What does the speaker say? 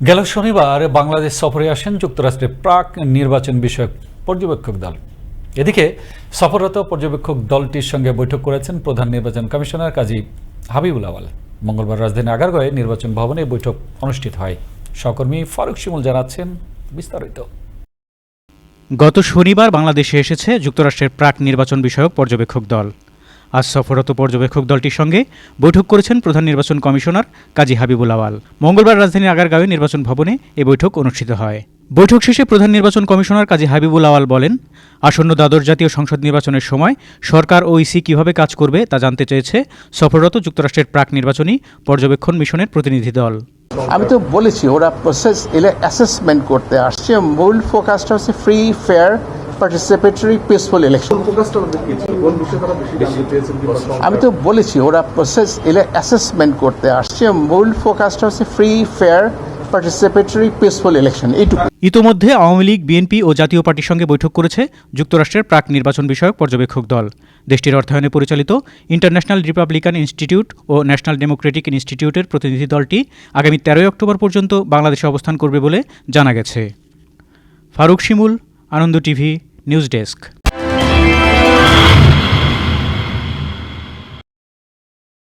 গেল শনিবার বাংলাদেশ সফরে আসেন যুক্তরাষ্ট্রের প্রাক নির্বাচন বিষয়ক পর্যবেক্ষক দল। এদিকে সফররত পর্যবেক্ষক দলটির সঙ্গে বৈঠক করেছেন প্রধান নির্বাচন কমিশনার কাজী হাবিবুল আওয়াল। মঙ্গলবার রাজধানী আগারগাঁয়ে নির্বাচন ভবনে বৈঠক অনুষ্ঠিত হয়। সহকর্মী ফারুক শিমুল জানাচ্ছেন বিস্তারিত। গত শনিবার বাংলাদেশে এসেছে যুক্তরাষ্ট্রের প্রাক নির্বাচন বিষয়ক পর্যবেক্ষক দল। আজ সফররত পর্যবেক্ষক দলটির সঙ্গে বৈঠক করেছেন প্রধান নির্বাচন কমিশনার কাজী হাবিবুল আওয়াল। মঙ্গলবার রাজধানীর আগারগাঁওয়ে নির্বাচন ভবনে এ বৈঠক অনুষ্ঠিত হয়। বৈঠক শেষে প্রধান নির্বাচন কমিশনার কাজী হাবিবুল আওয়াল বলেন, আসন্ন দ্বাদশ জাতীয় সংসদ নির্বাচনের সময় সরকার ও ইসি কীভাবে কাজ করবে তা জানতে চেয়েছে সফররত যুক্তরাষ্ট্রের প্রাক নির্বাচনী পর্যবেক্ষণ মিশনের প্রতিনিধি দল। আমি তো বলেছি, ওরা প্রসেস এলে অ্যাসেসমেন্ট করতে আসছে মূল ফোকাসটা হচ্ছে free fair participatory peaceful election আমি তো বলেছি ওরা প্রসেস অ্যাসেসমেন্ট করতে আসছে। মূল ফোকাসটা হচ্ছে free fair participatory peaceful election এইটুকু। ইতোমধ্যে আওয়ামী লীগ বিএনপি ও জাতীয় পার্টির সঙ্গে বৈঠক করেছে যুক্তরাষ্ট্রের প্রাক নির্বাচন বিষয়ক পর্যবেক্ষক দল। দেশটির অর্থায়নে পরিচালিত ইন্টারন্যাশনাল রিপাবলিকান ইনস্টিটিউট ও ন্যাশনাল ডেমোক্রেটিক ইনস্টিটিউটের প্রতিনিধি দলটি আগামী তেরোই অক্টোবর পর্যন্ত বাংলাদেশে অবস্থান করবে বলে জানা গেছে। Faruk Shimul Ananda TV news desk